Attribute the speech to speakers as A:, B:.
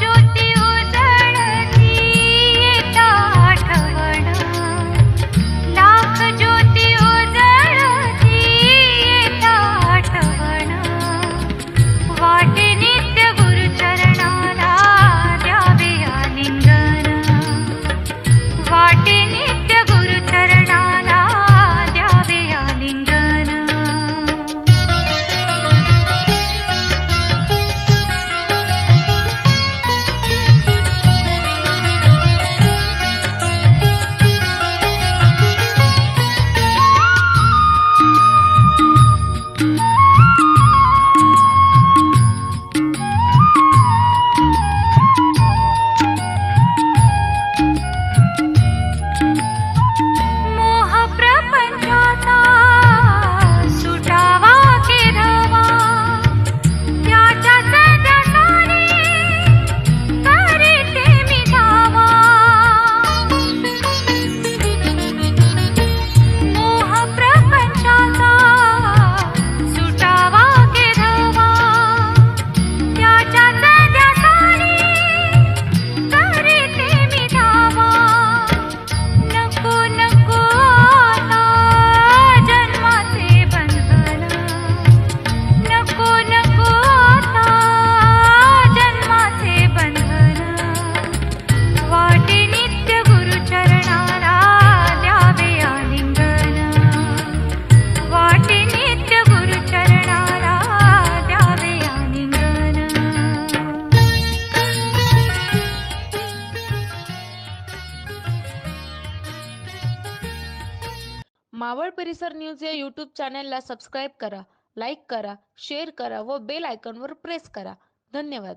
A: জ্যোতি मावळ परिसर न्यूज या यूट्यूब चॅनेलला सबस्क्राईब करा लाईक करा शेअर करा व बेल आयकॉनवर प्रेस करा. धन्यवाद.